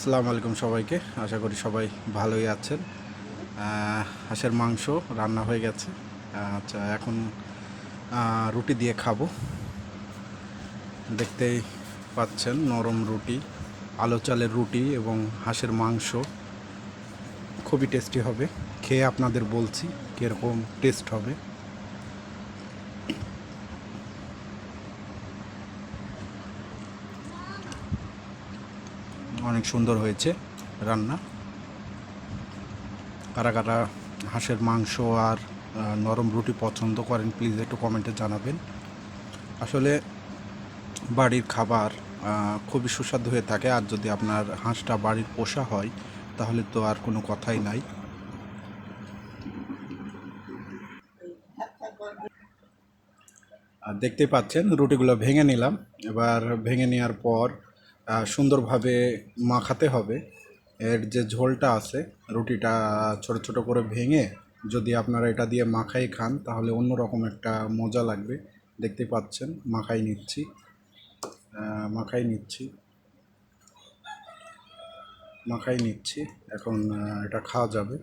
আসসালামু আলাইকুম সবাইকে। আশা করি সবাই ভালোই আছেন। হাঁসের মাংস রান্না হয়ে গেছে। আচ্ছা এখন রুটি দিয়ে খাব। দেখতেই পাচ্ছেন, নরম রুটি, আলো চালের রুটি এবং হাঁসের মাংস। খুবই টেস্টি হবে। খেয়ে আপনাদের বলছি কীরকম টেস্ট হবে। অনেক সুন্দর হয়েছে রান্না। কারা কারা হাঁসের মাংস আর নরম রুটি পছন্দ করেন প্লিজ একটু কমেন্টে জানাবেন। আসলে বাড়ির খাবার খুবই সুস্বাদু হয়ে থাকে, আর যদি আপনার হাঁসটা বাড়ির পোষা হয়, তাহলে তো আর কোনো কথাই নাই। আর দেখতেই পাচ্ছেন, রুটিগুলো ভেঙে নিলাম। এবার ভেঙে নেওয়ার পর সুন্দরভাবে মাখাতে হবে। এর যে ঝোলটা আছে, রুটিটা ছোট ছোট করে ভেঙে যদি আপনারা এটা দিয়ে মাখাই খান, তাহলে অন্যরকম একটা মজা লাগবে। দেখতে পাচ্ছেন, মাখাই নিচ্ছি। মাখাই নিচ্ছি। মাখাই নিচ্ছি, এখন এটা খাওয়া যাবে।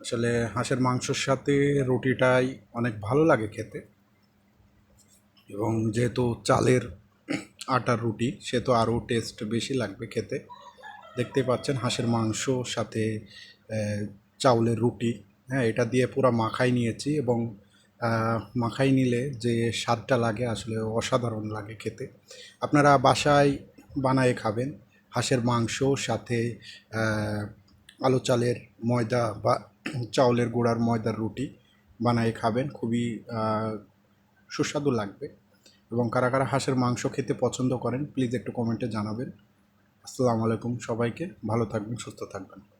আসলে হাঁসের মাংসর সাথে রুটিটাই অনেক ভালো লাগে খেতে। এবং যেহেতু চালের আটার রুটি, সে তো আরও টেস্ট বেশি লাগবে খেতে। দেখতে পাচ্ছেন হাঁসের মাংস, সাথে চাউলের রুটি। হ্যাঁ এটা দিয়ে পুরো মাখাই নিয়েছি এবং মাখাই নিলে যে স্বাদটা লাগে আসলে অসাধারণ লাগে খেতে। আপনারা বাসায় বানায় খাবেন হাঁসের মাংস, সাথে আলো চালের ময়দা বা চাউলের গুঁড়ার ময়দার রুটি বানায় খাবেন। খুবই সুস্বাদু লাগবে। এবং কারা কারা হাঁসের মাংস খেতে পছন্দ করেন প্লিজ একটু কমেন্টে জানাবেন। আসসালামু আলাইকুম সবাইকে, ভালো থাকবেন, সুস্থ থাকবেন।